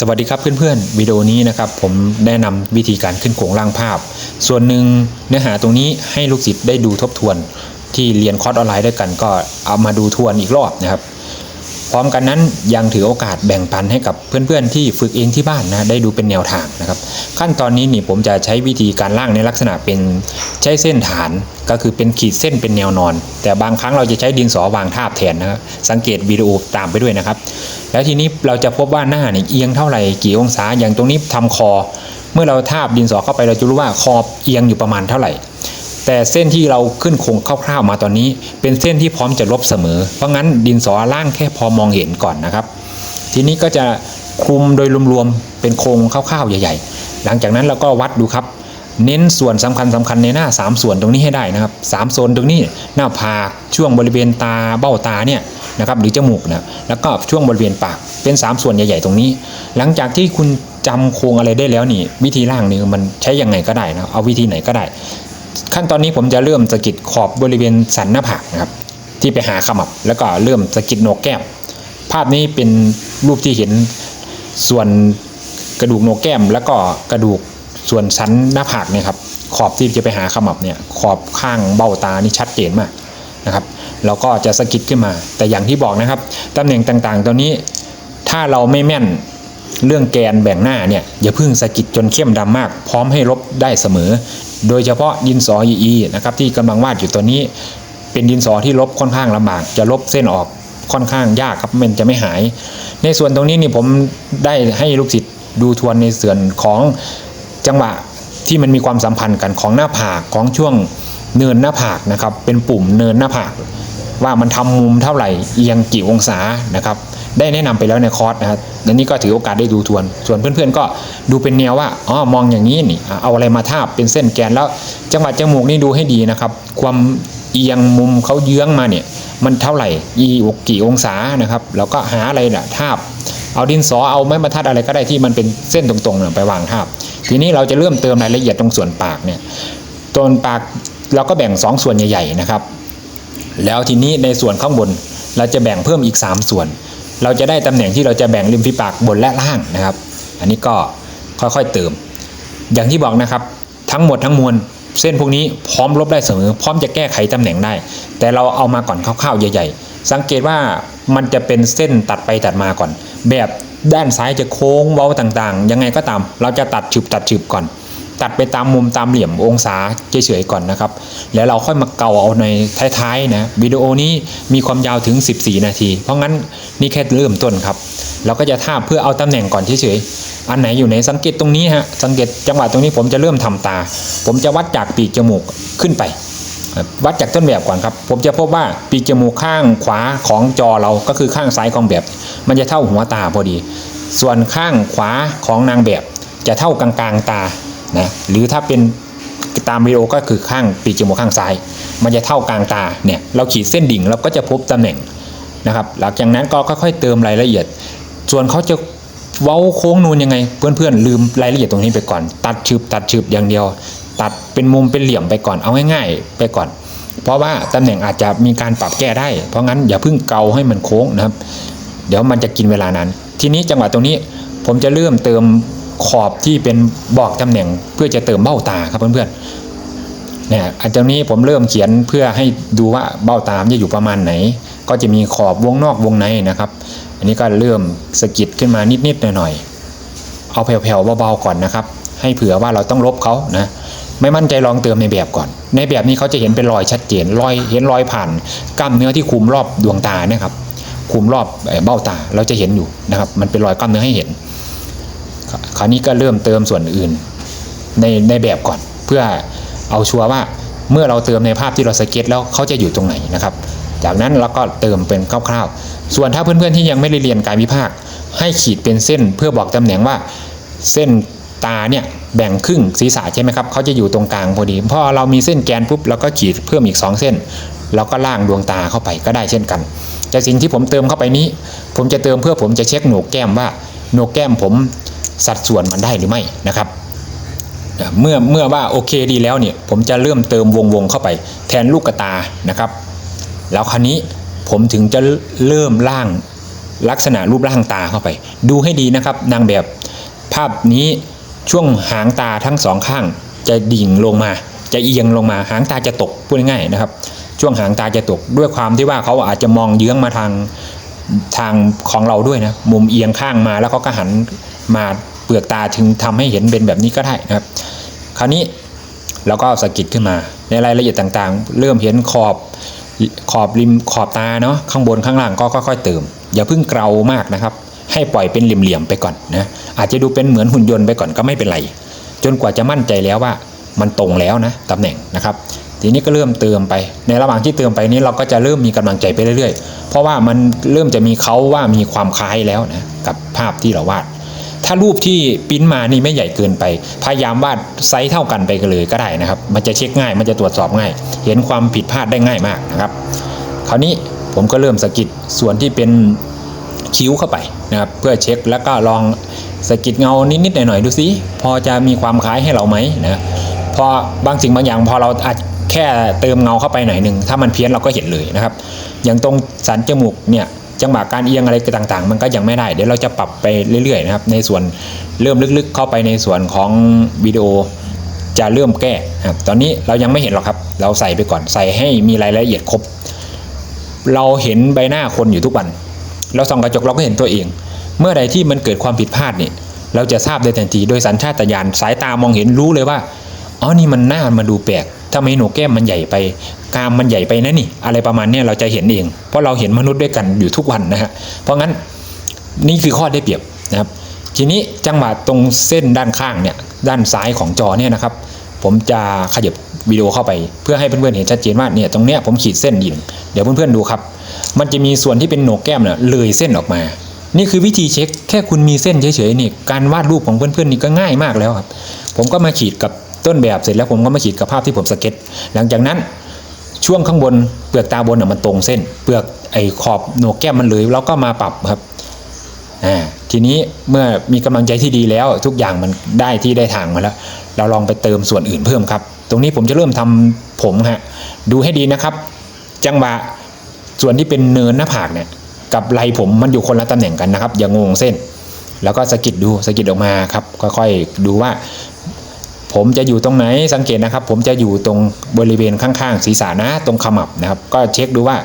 สวัสดีครับเพื่อนๆวิดีโอนี้นะครับผมแนะนำวิธีการขึ้นโครงร่างภาพ ส่วนหนึ่งเนื้อหาตรงนี้ให้ลูกศิษย์ได้ดูทบทวน ที่เรียนคอร์สออนไลน์ด้วยกันก็เอามาดูทวนอีกรอบนะครับ พร้อมกันนั้นยังถือโอกาสแบ่งปันให้กับเพื่อนๆที่ฝึกเองที่บ้านนะได้ดูเป็นแนวทางนะครับ ขั้นตอนนี้นี่ผมจะใช้วิธีการร่างในลักษณะเป็นใช้เส้นฐานก็คือเป็นขีดเส้นเป็นแนวนอน แต่บางครั้งเราจะใช้ดินสอวางทาบแทนนะครับสังเกตวิดีโอตามไปด้วยนะครับ แล้วทีนี้เราจะพบว่าหน้าเนี่ยเอียงเท่าไหร่กี่องศาอย่างตรงนี้ทำคอ เมื่อเราทาบดินสอเข้าไปเราจะรู้ว่าคอเอียงอยู่ประมาณเท่าไหร่ แต่เส้นที่เราขึ้นโครงคร่าวๆมาตอนนี้ เป็นเส้นที่พร้อมจะลบเสมอ เพราะงั้นดินสอล่างแค่พอมองเห็นก่อนนะครับ ทีนี้ก็จะคลุมโดยรวมๆเป็นโครงคร่าวๆใหญ่ ๆ หลังจากนั้นเราก็วัดดูครับ เน้นส่วนสำคัญสำคัญในหน้า 3 ส่วนตรงนี้ให้ได้นะครับสามโซนตรงนี้หน้าผากช่วงบริเวณตาเบ้าตาเนี่ยนะครับหรือจมูกนะแล้วก็ช่วงบริเวณปากเป็น 3 ส่วนใหญ่ ๆ ตรงนี้ หลังจากที่คุณจำโครงอะไรได้แล้วนี่ วิธีล่างนี่มันใช้ยังไงก็ได้นะเอาวิธีไหนก็ได้ ขั้นตอนนี้ผมจะเริ่มสะกิดขอบบริเวณสันหน้าผากนะครับ ที่ไปหาขมับแล้วก็เริ่มสะกิดโหนกแก้ม ภาพนี้เป็นรูปที่เห็นส่วนกระดูกโหนกแก้ม แล้วก็กระดูกส่วนสันหน้าผากเนี่ยครับขอบที่จะไปหาขมับเนี่ยขอบข้างเบ้าตานี่ชัดเจนมากนะครับเราก็จะสะกิดขึ้นมา แต่อย่างที่บอกนะครับตำแหน่งต่างๆ ตัวนี้ถ้าเราไม่แม่นเรื่องแกนแบ่งหน้าเนี่ยอย่าพิ่งสะกิดจนเข้มดำมาก พร้อมให้ลบได้เสมอ โดยเฉพาะดินสอ EE นะครับที่กำลังวาดอยู่ตัวนี้ เป็นดินสอที่ลบค่อนข้างลำบาก จะลบเส้นออกค่อนข้างยากครับมันจะไม่หาย ในส่วนตรงนี้นี่ผมได้ให้ลูกศิษย์ดูทวนในส่วนของจังหวะที่มันมีความสัมพันธ์กันของหน้าผากของช่วงเนินหน้าผากนะครับ เป็นปุ่มเนินหน้าผาก ว่ามันทำมุมเท่าไหร่เอียงกี่องศานะครับ ได้แนะนำไปแล้วในคอร์สนะครับอันนี้ก็ถือโอกาสได้ดูทวน ส่วนเพื่อนๆ ก็ดูเป็นแนวว่าอ๋อมองอย่างนี้นี่เอาอะไรมาทาบเป็นเส้นแกนแล้ว จังหวะจมูกนี่ดูให้ดีนะครับ ความเอียงมุมเขาเยื้องมาเนี่ยมันเท่าไหร่อีกี่องศานะครับแล้วก็หาอะไรน่ะทาบ เอาดินสอเอาไม้บรรทัดอะไรก็ได้ที่มันเป็นเส้นตรงๆไปวางทาบ ทีนี้เราจะเริ่มเติมรายละเอียดตรงส่วนปากเนี่ยตรงปากเราก็แบ่งสองส่วนใหญ่ๆนะครับ แล้วทีนี้ในส่วนข้างบนเราจะแบ่งเพิ่มอีก 3 ส่วน เราจะได้ตำแหน่งที่เราจะแบ่งริมฝีปากบนและล่างนะครับ อันนี้ก็ค่อยๆเติม อย่างที่บอกนะครับ ทั้งหมดทั้งมวลเส้นพวกนี้พร้อมลบได้เสมอ พร้อมจะแก้ไขตำแหน่งได้ แต่เราเอามาก่อนคร่าวๆใหญ่ ๆ สังเกตว่ามันจะเป็นเส้นตัดไปตัดมาก่อน แบบด้านซ้ายจะโค้งเว้าต่างๆ ยังไงก็ตาม เราจะตัดฉึบตัดฉึบก่อน ตัดไปตามมุมตามเหลี่ยมองศาเฉยๆก่อนนะครับ แล้วเราค่อยมาเกาเอาในท้ายๆนะวิดีโอนี้มีความยาวถึง 14 นาที เพราะงั้นนี่แค่เริ่มต้นครับ เราก็จะทาบเพื่อเอาตำแหน่งก่อนเฉยๆอันไหนอยู่ไหนสังเกตตรงนี้ฮะสังเกตจังหวะตรงนี้ผมจะเริ่มทำตา ผมจะวัดจากปีกจมูกขึ้นไปวัดจากต้นแบบก่อนครับ ผมจะพบว่าปีกจมูกข้างขวาของจอเราก็คือข้างซ้ายของแบบ มันจะเท่าหัวตาพอดี ส่วนข้างขวาของนางแบบจะเท่ากลางๆตา นะหรือถ้าเป็นตามวิดีโอก็คือข้างปีกจมูกข้างซ้าย มันจะเท่ากลางตาเนี่ยเราขีดเส้นดิ่งเราก็จะพบตำแหน่งนะครับ หลังจากนั้นก็ค่อยๆเติมรายละเอียด ส่วนเขาจะเว้าโค้งนูนยังไง เพื่อนๆ ลืมรายละเอียดตรงนี้ไปก่อน ตัดฉึบตัดฉึบอย่างเดียว ตัดเป็นมุมเป็นเหลี่ยมไปก่อนเอาง่ายๆ ไปก่อน เพราะว่าตำแหน่งอาจจะมีการปรับแก้ได้ เพราะงั้นอย่าเพิ่งเกาให้มันโค้งนะครับ เดี๋ยวมันจะกินเวลานานทีนี้จังหวะตรงนี้ผมจะเริ่มเติม ขอบที่เป็นบอกตำแหน่งเพื่อจะเติมเบ้าตาครับเพื่อนๆเนี่ยอันตรงนี้ผมเริ่มเขียนเพื่อให้ดูว่าเบ้าตามจะอยู่ประมาณไหน ก็จะมีขอบวงนอกวงในนะครับ อันนี้ก็เริ่มสะกิดขึ้นมานิดๆหน่อยๆเอาแผ่วๆเบาๆก่อนนะครับ ให้เผื่อว่าเราต้องลบเขานะไม่มั่นใจลองเติมในแบบก่อน ในแบบนี้เขาจะเห็นเป็นรอยชัดเจนรอยเห็นรอยผ่าน กล้ามเนื้อที่คุมรอบดวงตาเนี่ยครับคุมรอบเบ้าตาเราจะเห็นอยู่นะครับ มันเป็นรอยกล้ามเนื้อให้เห็น คราวนี้ก็เริ่มเติมส่วนอื่นในในแบบก่อน เพื่อเอาชัวร์ว่าเมื่อเราเติมในภาพที่เราสเก็ตแล้วเขาจะอยู่ตรงไหนนะครับ จากนั้นเราก็เติมเป็นคร่าวๆ ส่วนถ้าเพื่อนๆที่ยังไม่ได้เรียนกายวิภาคให้ขีดเป็นเส้นเพื่อบอกตำแหน่งว่าเส้นตาเนี่ยแบ่งครึ่งศีรษะใช่ไหมครับเขาจะอยู่ตรงกลางพอดีพอเรามีเส้นแกนปุ๊บเราก็ขีดเพิ่มอีก 2 เส้นเราก็ล่างดวงตาเข้าไปก็ได้เช่นกัน แต่สิ่งที่ผมเติมเข้าไปนี้ ผมจะเติมเพื่อผมจะเช็คหนกแก้มว่าหนกแก้มผม สัดส่วนมันได้หรือไม่นะครับเมื่อเมื่อว่าโอเคดีแล้วเนี่ยผมจะเริ่มเติมวงวงเข้าไป แทนลูกกระตานะครับ แล้วคราวนี้ผมถึงจะเริ่มล่างลักษณะรูปร่างตาเข้าไป ดูให้ดีนะครับ นางแบบภาพนี้ช่วงหางตาทั้งสองข้างจะดิ่งลงมา จะเอียงลงมาหางตาจะตกพูดง่ายๆนะครับ ช่วงหางตาจะตกด้วยความที่ว่าเขาอาจจะมองเยื้องมาทางทางของเราด้วยนะมุมเอียงข้างมาแล้วเขาก็หันมา ลือกตาถึงทำให้เห็นเป็นแบบนี้ก็ได้นะครับ คราวนี้เราก็สะกิดขึ้นมา ในรายละเอียดต่างๆ เริ่มเห็นขอบขอบริมขอบตาเนาะข้างบนข้างล่างก็ค่อยๆเติม อย่าเพิ่งเกลามากนะครับ ให้ปล่อยเป็นเหลี่ยมๆไปก่อนนะอาจจะดูเป็นเหมือนหุ่นยนต์ไปก่อนก็ไม่เป็นไร จนกว่าจะมั่นใจแล้วว่ามันตรงแล้วนะตำแหน่งนะครับ ทีนี้ก็เริ่มเติมไป ในระหว่างที่เติมไปนี้เราก็จะเริ่มมีกำลังใจไปเรื่อยๆ เพราะว่ามันเริ่มจะมีเขาว่ามีความคล้ายแล้วนะกับภาพที่เราวาด ถ้ารูปที่ปริ้นมานี่ไม่ใหญ่เกินไป พยายามวาดไซส์เท่ากันไปกันเลยก็ได้นะครับ มันจะเช็คง่าย มันจะตรวจสอบง่าย เห็นความผิดพลาดได้ง่ายมากนะครับ คราวนี้ผมก็เริ่มสะกิดส่วนที่เป็นคิ้วเข้าไปนะครับ เพื่อเช็คแล้วก็ลองสะกิดเงานิดๆหน่อยๆดูสิพอจะมีความคล้ายให้เราไหมนะพอบางสิ่งบางอย่างพอเราอาจแค่เติมเงาเข้าไปหน่อยหนึ่งถ้ามันเพี้ยนเราก็เห็นเลยนะครับ อย่างตรงสันจมูกเนี่ย จังหวะการเอียงอะไรต่างๆ มันก็ยังไม่ได้ เดี๋ยวเราจะปรับไปเรื่อยๆนะครับ ในส่วนเริ่มลึกๆ เข้าไปในส่วนของวิดีโอจะเริ่มแก้ครับ ตอนนี้เรายังไม่เห็นหรอกครับ เราใส่ไปก่อน ใส่ให้มีรายละเอียดครบ เราเห็นใบหน้าคนอยู่ทุกวัน เราส่องกระจกเราก็เห็นตัวเอง เมื่อใดที่มันเกิดความผิดพลาดเนี่ยเราจะทราบได้ทันที โดยสัญชาตญาณสายตามองเห็นรู้เลยว่า อ๋อ นี่มันหน้ามันดูแปลก ทำไมหนกแก้มมันใหญ่ไปกามมันใหญ่ไปนะนี่ อะไรประมาณเนี้ยเราจะเห็นเอง เพราะเราเห็นมนุษย์ด้วยกันอยู่ทุกวันนะฮะเพราะงั้นนี่คือข้อได้เปรียบนะครับ ทีนี้จังหวะตรงเส้นด้านข้างเนี่ยด้านซ้ายของจอเนี่ยนะครับ ผมจะขยับวิดีโอเข้าไป เพื่อให้เพื่อนๆเห็นชัดเจนว่าเนี่ยตรงเนี้ยผมขีดเส้นยิงเดี๋ยวเพื่อนๆดูครับ มันจะมีส่วนที่เป็นโหนกแก้มเนี่ยเลยเส้นออกมา นี่คือวิธีเช็คแค่คุณมีเส้นเฉยๆนี่การวาดรูปของเพื่อนๆนี่ก็ง่ายมากแล้วครับ ผมก็มาขีดกับ ต้นแบบเสร็จแล้วผมก็มาขีดกับภาพที่ผมสเก็ต หลังจากนั้นช่วงข้างบนเปลือกตาบนน่ะมันตรงเส้น เปลือกไอ้ขอบโหนกแก้มมันเลยแล้วก็มาปรับครับอ่าทีนี้เมื่อมีกำลังใจที่ดีแล้วทุกอย่างมันได้ที่ได้ทางมาแล้ว เราลองไปเติมส่วนอื่นเพิ่มครับ ตรงนี้ผมจะเริ่มทำผมฮะดูให้ดีนะครับ จังหวะส่วนที่เป็นเนินหน้าผากเนี่ยกับไหลผมมันอยู่คนละตำแหน่งกันนะครับ อย่างงงเส้น แล้วก็สะกิดดูสะกิดออกมาครับ ค่อยๆ ดูว่า ผมจะอยู่ตรงไหนสังเกตนะครับ ผมจะอยู่ตรงบริเวณข้างๆศีรษะนะ ตรงขมับนะครับ ก็เช็คดูว่า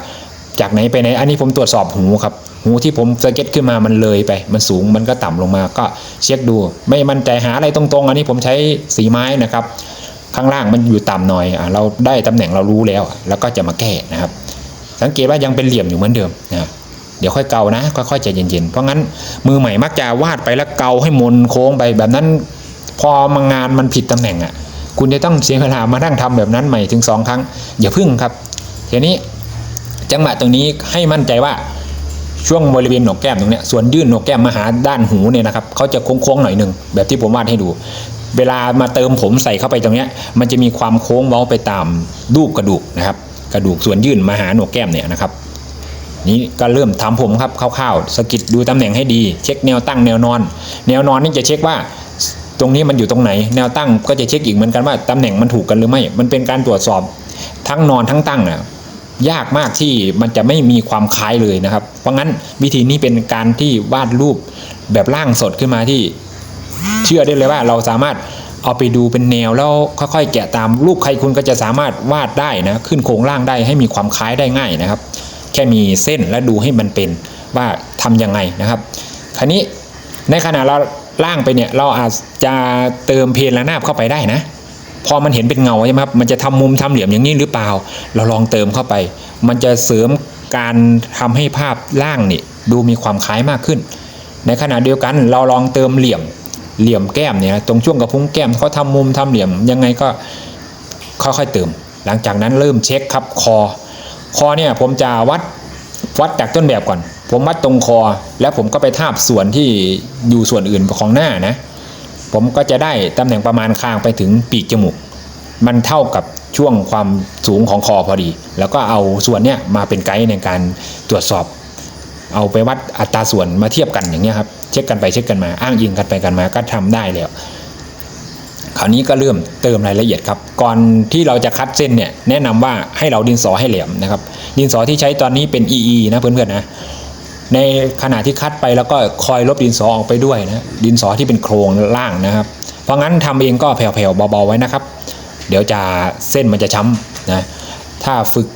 จากไหนไปไหน อันนี้ผมตรวจสอบหูครับ หูที่ผมสเก็ตขึ้นมามันเลยไป มันสูง มันก็ต่ำลงมา ก็เช็คดู ไม่มั่นใจหาอะไรตรงๆ อันนี้ผมใช้สีไม้นะครับ ข้างล่างมันอยู่ต่ำหน่อยอเราได้ตำแหน่งเรารู้แล้ว แล้วก็จะมาแก้นะครับ สังเกตว่ายังเป็นเหลี่ยมอยู่เหมือนเดิมนะเดี๋ยวค่อยเกานะค่อยๆใจเย็นๆ เพราะงั้นมือใหม่มักจะวาดไปแล้วเกาให้มนโค้งไปแบบนั้น พอมางานมันผิดตำแหน่งอะ คุณจะต้องเสียเวลามานั่งทำแบบนั้นใหม่ถึงสองครั้ง อย่าพึ่งครับทีนี้จังหวะตรงนี้ให้มั่นใจว่าช่วงบริเวณหนกแก้มตรงเนี้ยส่วนยื่นหนกแก้มมาหาด้านหูเนี่ยนะครับเขาจะโค้งๆหน่อยหนึ่งแบบที่ผมวาดให้ดู เวลามาเติมผมใส่เข้าไปตรงเนี้ยมันจะมีความโค้งเว้าไปตามรูปกระดูกนะครับ กระดูกส่วนยื่นมาหาหนกแก้มเนี่ยนะครับ นี้ก็เริ่มทำผมครับคร่าวๆสกิดดูตำแหน่งให้ดี เช็คแนวตั้งแนวนอน แนวนอนนี่จะเช็คว่า ตรงนี้มันอยู่ตรงไหน แนวตั้งก็จะเช็คอีกเหมือนกันว่าตำแหน่งมันถูกกันหรือไม่ มันเป็นการตรวจสอบทั้งนอนทั้งตั้งนะยากมากที่มันจะไม่มีความคล้ายเลยนะครับ เพราะงั้นวิธีนี้เป็นการที่วาดรูปแบบร่างสดขึ้นมาที่ เชื่อได้เลยว่าเราสามารถเอาไปดูเป็นแนวแล้วค่อยๆ แกะตามรูปใครคุณก็จะสามารถวาดได้นะขึ้นโครงร่างได้ให้มีความคล้ายได้ง่ายนะครับ แค่มีเส้นและดูให้มันเป็นว่าทำยังไงนะครับ คราวนี้ในขณะเรา ล่างไปเนี่ยเราอาจจะเติมเพลระนาบเข้าไปได้นะ พอมันเห็นเป็นเงาใช่ไหมครับมันจะทำมุมทำเหลี่ยมอย่างนี้หรือเปล่า เราลองเติมเข้าไป มันจะเสริมการทำให้ภาพล่างนี่ดูมีความคล้ายมากขึ้น ในขณะเดียวกันเราลองเติมเหลี่ยมเหลี่ยมแก้มเนี่ยตรงช่วงกระพุ้งแก้มเขาทำมุมทำเหลี่ยมยังไงก็ค่อยๆเติม หลังจากนั้นเริ่มเช็คครับคอ คอเนี่ยผมจะวัดวัดจากต้นแบบก่อน ผมวัดตรงคอแล้วผมก็ไปทาบส่วนที่อยู่ส่วนอื่นของหน้านะ ผมก็จะได้ตำแหน่งประมาณคางไปถึงปีกจมูก มันเท่ากับช่วงความสูงของคอพอดี แล้วก็เอาส่วนเนี้ยมาเป็นไกด์ในการตรวจสอบ เอาไปวัดอัตราส่วนมาเทียบกันอย่างเงี้ยครับเช็คกันไปเช็คกันมาอ้างอิงกันไปกันมาก็ทำได้แล้วคราวนี้ก็เริ่มเติมรายละเอียดครับ ก่อนที่เราจะคัดเส้นเนี่ยแนะนำว่าให้เราดินสอให้แหลมนะครับ ดินสอที่ใช้ตอนนี้เป็น EE นะเพื่อนๆนะ ในขณะที่คัดไปแล้วก็คอยลบดินสอออกไปด้วยนะดินสอที่เป็นโครงล่างนะครับ เพราะงั้นทำเองก็แผ่วๆเบาๆไว้นะครับ เดี๋ยวจะเส้นมันจะช้ำนะถ้าฝึก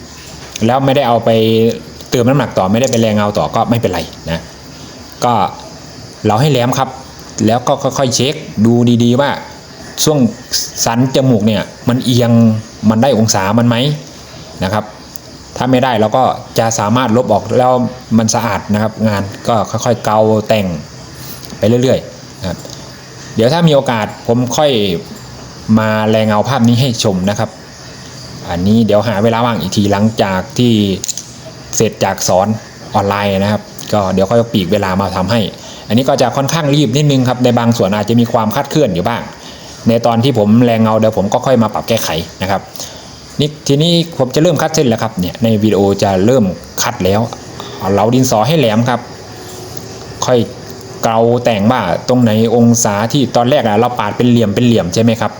แล้วไม่ได้เอาไปเติมน้ำหนักต่อไม่ได้ไปแรงเงาต่อก็ไม่เป็นไรนะก็เราให้แหลมครับ แล้วก็ค่อยๆเช็คดูดีๆว่าช่วงสันจมูกเนี่ยมันเอียงมันได้องศามันไหมนะครับ ถ้าไม่ได้เราก็จะสามารถลบออกแล้วมันสะอาดนะครับงานก็ค่อยๆเกาแต่งไปเรื่อยๆนะครับเดี๋ยวถ้ามีโอกาสผมค่อยมาแรงเงาภาพนี้ให้ชมนะครับ อันนี้เดี๋ยวหาเวลาว่างอีกทีหลังจากที่เสร็จจากสอนออนไลน์นะครับ ก็เดี๋ยวค่อยปีกเวลามาทำให้ อันนี้ก็จะค่อนข้างรีบนิดนึงครับในบางส่วนอาจจะมีความคลาดเคลื่อนอยู่บ้าง ในตอนที่ผมแรงเงาเดี๋ยวผมก็ค่อยมาปรับแก้ไขนะครับ นี่ทีนี้ผมจะเริ่มคัดเส้นแล้วครับเนี่ยในวิดีโอจะเริ่มคัดแล้วเหลาดินสอให้แหลมครับ ค่อยเกาแต่งว่าตรงไหนองศาที่ตอนแรกอะเราปาดเป็นเหลี่ยมเป็นเหลี่ยมใช่ไหมครับ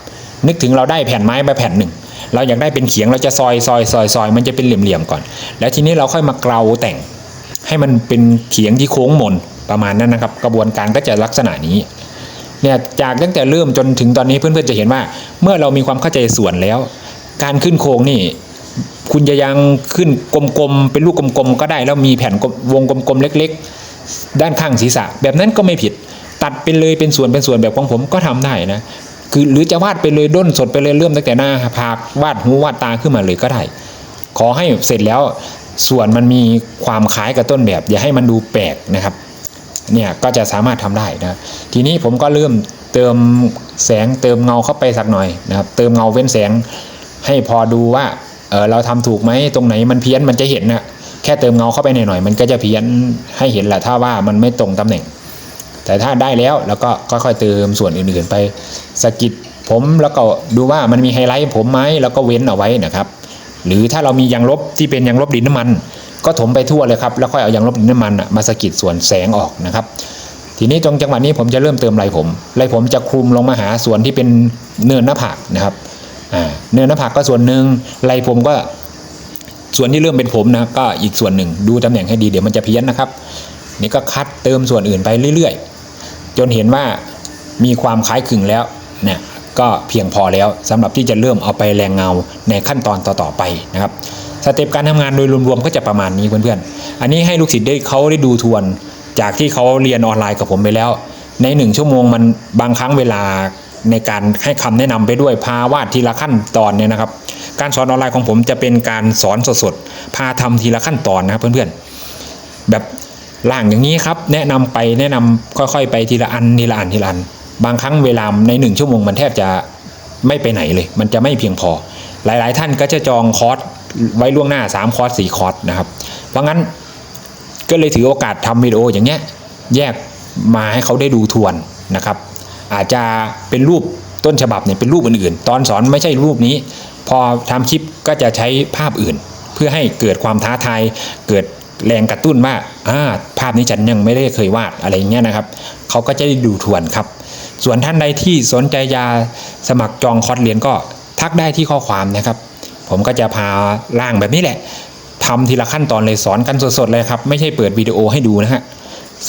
นึกถึงเราได้แผ่นไม้มาแผ่นหนึ่งเราอยากได้เป็นเขียงเราจะซอยซอยซอยซอยมันจะเป็นเหลี่ยมๆก่อน แล้วทีนี้เราค่อยมาเกลาแต่ง ให้มันเป็นเขียงที่โค้งมนประมาณนั้นนะครับ กระบวนการก็จะลักษณะนี้เนี่ยจากตั้งแต่เริ่มจนถึงตอนนี้เพื่อนๆจะเห็นว่า เมื่อเรามีความเข้าใจส่วนแล้ว การขึ้นโครงนี่ คุณจะยังขึ้นกลมๆเป็นลูกกลมๆก็ได้ แล้วมีแผ่นวงกลมๆเล็ก ๆ ด้านข้างศีรษะ แบบนั้นก็ไม่ผิด ตัดเป็นเลยเป็นส่วนเป็นส่วนแบบของผมก็ทำได้นะคือหรือจะวาดไปเลยด้นสดไปเลยเริ่มตั้งแต่หน้าผากวาดหูวาดตาขึ้นมาเลยก็ได้ ขอให้เสร็จแล้วส่วนมันมีความคล้ายกับต้นแบบ อย่าให้มันดูแปลกนะครับเนี่ยก็จะสามารถทำได้นะทีนี้ผมก็เริ่มเติมแสงเติมเงาเข้าไปสักหน่อยนะครับเติมเงาเว้นแสง ให้พอดูว่าเออเราทำถูกไหมตรงไหนมันเพี้ยนมันจะเห็นนะแค่เติมเงาเข้าไปหน่อยๆมันก็จะเพี้ยนให้เห็นแหละถ้าว่ามันไม่ตรงตำแหน่ง แต่ถ้าได้แล้วแล้วก็ค่อยๆเติมส่วนอื่นๆไปสกิดผมแล้วก็ดูว่ามันมีไฮไลท์ผมไหมแล้วก็เว้นเอาไว้นะครับ หรือถ้าเรามียางลบที่เป็นยางลบดินน้ำมัน ก็ถมไปทั่วเลยครับแล้วค่อยเอายางลบดินน้ำมันมาสกิดส่วนแสงออกนะครับ ทีนี้ตรงจังหวะนี้ผมจะเริ่มเติมไรผมไรผมจะคลุมลงมาหาส่วนที่เป็นเนินหน้าผากนะครับ เนินหน้าผากก็ส่วนหนึ่งไรผมก็ส่วนที่เริ่มเป็นผมนะก็อีกส่วนหนึ่งดูตำแหน่งให้ดีเดี๋ยวมันจะเพี้ยนนะครับ นี่ก็คัดเติมส่วนอื่นไปเรื่อยๆ จนเห็นว่ามีความคล้ายคลึงแล้วเนี่ยก็เพียงพอแล้วสำหรับที่จะเริ่มเอาไปแรงเงาในขั้นตอนต่อๆไปนะครับสเต็ปการทำงานโดยรวมๆก็จะประมาณนี้เพื่อนๆ อันนี้ให้ลูกศิษย์ได้เขาได้ดูทวน จากที่เขาเรียนออนไลน์กับผมไปแล้ว ในหนึ่งชั่วโมงมันบางครั้งเวลา ในการให้คำแนะนำไปด้วยพาวาดทีละขั้นตอนเนี่ยนะครับ การสอนออนไลน์ของผมจะเป็นการสอนสดๆพาทำทีละขั้นตอนนะครับเพื่อนๆ แบบล่างอย่างนี้ครับ แนะนำไปแนะนำค่อยๆ ไปทีละอันทีละอันทีละอัน บางครั้งเวลาในหนึ่งชั่วโมงมันแทบจะไม่ไปไหนเลย มันจะไม่เพียงพอ หลายๆ ท่านก็จะจองคอร์สไว้ล่วงหน้า 3 คอร์ส 4 คอร์สนะครับ เพราะงั้นก็เลยถือโอกาสทำวิดีโออย่างเงี้ยแยกมาให้เขาได้ดูทวนนะครับ อาจจะเป็นรูปต้นฉบับเนี่ยเป็นรูปอื่นๆ ตอนสอนไม่ใช่รูปนี้ พอทำคลิปก็จะใช้ภาพอื่น เพื่อให้เกิดความท้าทายเกิดแรงกระตุ้นว่าอ่าภาพนี้ฉันยังไม่ได้เคยวาดอะไรเงี้ยนะครับเขาก็จะได้ดูทวนครับ ส่วนท่านใดที่สนใจยาสมัครจองคอร์สเรียนก็ทักได้ที่ข้อความนะครับ ผมก็จะพาล่างแบบนี้แหละทำทีละขั้นตอนเลยสอนกันสดๆเลยครับ ไม่ใช่เปิดวิดีโอให้ดูนะฮะ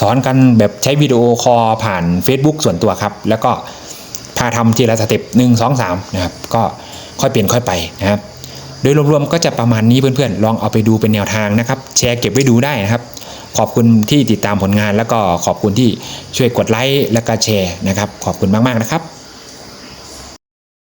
สอนกันแบบใช้วิดีโอคอลผ่าน Facebook ส่วนตัวครับ แล้วก็พาทำทีละสเต็ปหนึ่งสองสามนะครับก็ค่อยเปลี่ยนค่อยไปนะครับ โดยรวมๆก็จะประมาณนี้เพื่อนๆ ลองเอาไปดูเป็นแนวทางนะครับ แชร์เก็บไว้ดูได้นะครับ ขอบคุณที่ติดตามผลงาน แล้วก็ขอบคุณที่ช่วยกดไลค์และก็แชร์นะครับ ขอบคุณมากๆนะครับ